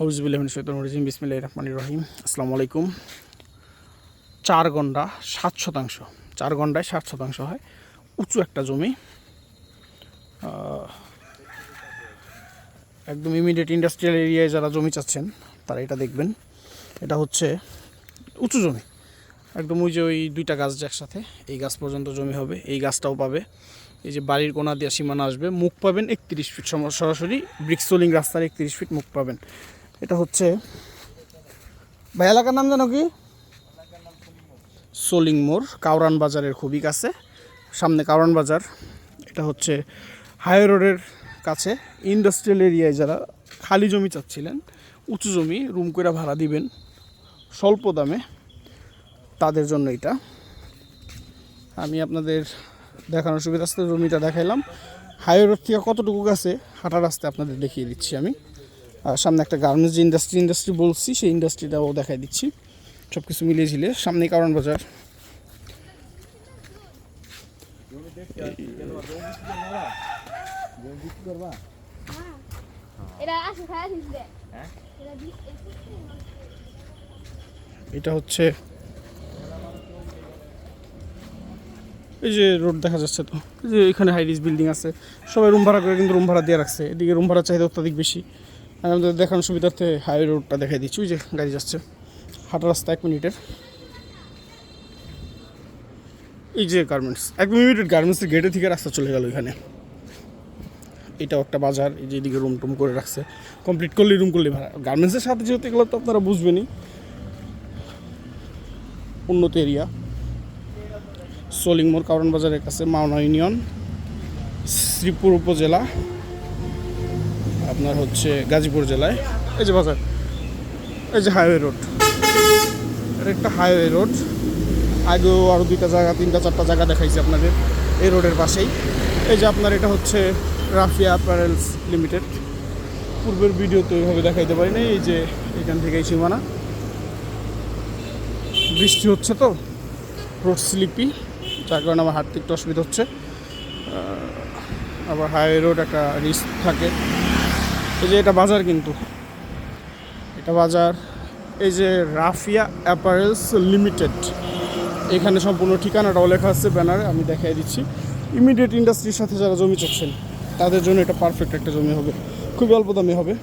হজবুল্লাহিম বিসমিল্লাহ রহমান রহিম। আসসালামু আলাইকুম। চার গন্ডা, সাত শতাংশ। চার গন্ডায় ষাট শতাংশ হয়। উঁচু একটা জমি। একদম ইমিডিয়েট ইন্ডাস্ট্রিয়াল এরিয়ায় যারা জমি চাচ্ছেন, তারা এটা দেখবেন। এটা হচ্ছে উঁচু জমি। একদম ওই যে ওই দুইটা গাছ যে একসাথে, এই গাছ পর্যন্ত জমি হবে, এই গাছটাও পাবে। এই যে বাড়ির কোনা দিয়ে সীমানা আসবে, মুখ পাবেন একত্রিশ ফিট। সরাসরি ব্রিক্সোলিং রাস্তার একত্রিশ ফিট মুখ পাবেন। এটা হচ্ছে। ভাই, এলাকার নাম জানো কি? সোলিং মোড় কাউরান বাজারের খুবই কাছে। সামনে কাউরান বাজার, এটা হচ্ছে হাই রোডের কাছে। ইন্ডাস্ট্রিয়াল এরিয়ায় যারা খালি জমি চাচ্ছিলেন, উঁচু জমি রুম করে ভাড়া দিবেন, স্বল্প দামে, তাদের জন্য এটা। আমি আপনাদের দেখানোর সুবিধার্থে জমিটা দেখাইলাম। হাই রোড থেকে কতটুকু গেছে হাঁটা রাস্তায় আপনাদের দেখিয়ে দিচ্ছি আমি। সামনে একটা গার্মেন্টস যে ইন্ডাস্ট্রি ইন্ডাস্ট্রি বলছি সেই ইন্ডাস্ট্রিটাও দেখাই দিচ্ছি। সব কিছু মিলিয়ে ঝিলে সামনে কারণ বাজার। এটা হ্যাঁ? এটা হচ্ছে এই যে রোড দেখা যাচ্ছে তো। এই যে এখানে হাইরিস বিল্ডিং আছে। সবাই রুম ভাড়া করে কিন্তু রুম ভাড়া দিয়ে রাখছে। এদিকে রুম ভাড়া চাহিদা অত্যাধিক বেশি। আমি আমাদের দেখানোর সুবিধার্থে হাই রোডটা দেখাই দিচ্ছি যে গাড়ি যাচ্ছে। হাঁটা রাস্তা এক মিনিটের। এই যে গার্মেন্টস এক মিনিটের গার্মেন্টসের গেটে থেকে রাস্তা চলে গেল এখানে। এটাও একটা বাজার, এই যে এদিকে রুম টুম করে রাখছে। কমপ্লিট করলে রুম করলে ভাড়া। গার্মেন্টসের সাথে যেহেতু এগুলো তো আপনারা বুঝবেনই। উন্নত এরিয়া সোলিংমোর কারণ বাজারের কাছে মাওনা ইউনিয়ন, শ্রীপুর উপজেলা। আপনার হচ্ছে গাজীপুর জেলায়। এই যে বাজার, এই যে হাইওয়ে রোড এটা একটা হাইওয়ে রোড আগেও আরও দুইটা জায়গা, তিনটা, চারটা জায়গা দেখাইছি আপনাদের এই রোডের পাশেই। এই যে আপনার এটা হচ্ছে রাফিয়া অ্যাপারেলস লিমিটেড। পূর্বের ভিডিও তো ওইভাবে দেখাইতে পারি না এই যে এখান থেকে এই সীমানা। বৃষ্টি হচ্ছে তো রোড স্লিপি যার কারণে আমার হাঁটতে একটু অসুবিধা হচ্ছে। আবার হাইওয়ে রোড একটা রিস্ক থাকে। এই যে এটা বাজার কিন্তু। এটা বাজার, এই যে রাফিয়া অ্যাপারেলস লিমিটেড। এখানে সম্পূর্ণ ঠিকানাটাও লেখা আছে ব্যানারে, আমি দেখাই দিচ্ছি। ইমিডিয়েট ইন্ডাস্ট্রির সাথে যারা জমি চাচ্ছেন, তাদের জন্য এটা পারফেক্ট একটা জমি হবে। খুবই অল্প দামে হবে,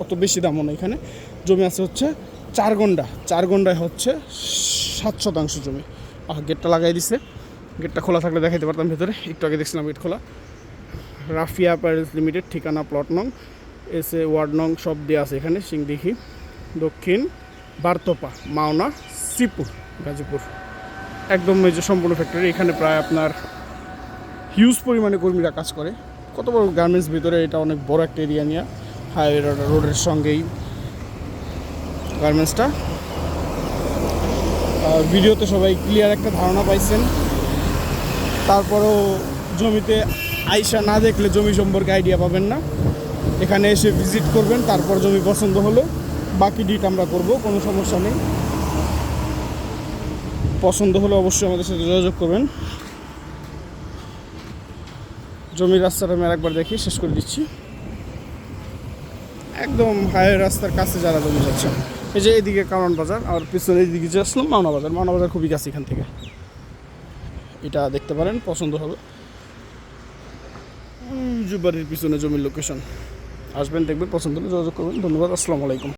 অত বেশি দামও না এখানে। জমি আছে হচ্ছে চার গন্ডা চার গন্ডায় হচ্ছে সাত শতাংশ জমি। আহ, গেটটা লাগাই দিছে। গেটটা খোলা থাকলে দেখাইতে পারতাম ভেতরে। একটু আগে দেখছিলাম গেট খোলা। রাফিয়া অ্যাপারেলস লিমিটেড, ঠিকানা প্লট নং এস এ ওয়ার্ড নং সব দেওয়া আছে এখানে সিংদিঘি দক্ষিণ, বারতপা, মাওনা, শ্রীপুর, গাজীপুর। একদম এই যে সম্পূর্ণ ফ্যাক্টরি এখানে প্রায় আপনার হিউজ পরিমাণে কর্মীরা কাজ করে। কত বড় গার্মেন্টস ভিতরে, এটা অনেক বড় একটা এরিয়া নিয়ে হাইওয়ে রোডের সঙ্গেই গার্মেন্টসটা ভিডিওতে সবাই ক্লিয়ার একটা ধারণা পাইছেন। তারপরেও জমিতে আইসা না দেখলে জমি সম্পর্কে আইডিয়া পাবেন না। এখানে এসে ভিজিট করবেন, তারপর জমি পছন্দ হলো বাকি ডিট আমরা করব, কোনো সমস্যা নেই। পছন্দ হলে অবশ্যই আমাদের সাথে যোগাযোগ করবেন। জমির রাস্তাটা আমি আরেকবার দেখি, শেষ করে দিচ্ছি। একদম হাইওয়ে রাস্তার কাছে যারা জমি যাচ্ছে এই যে এদিকে কারণ বাজার, আর পিছনে এইদিকে যে আসলাম, মাওনা বাজার। মাওনা বাজার খুবই কাছে এখান থেকে। এটা দেখতে পারেন, পছন্দ হবে। যে পিছনে জমির লোকেশন আসবেন দেখবেন পছন্দ হলে যোগাযোগ করবেন। ধন্যবাদ আসসালামু আলাইকুম।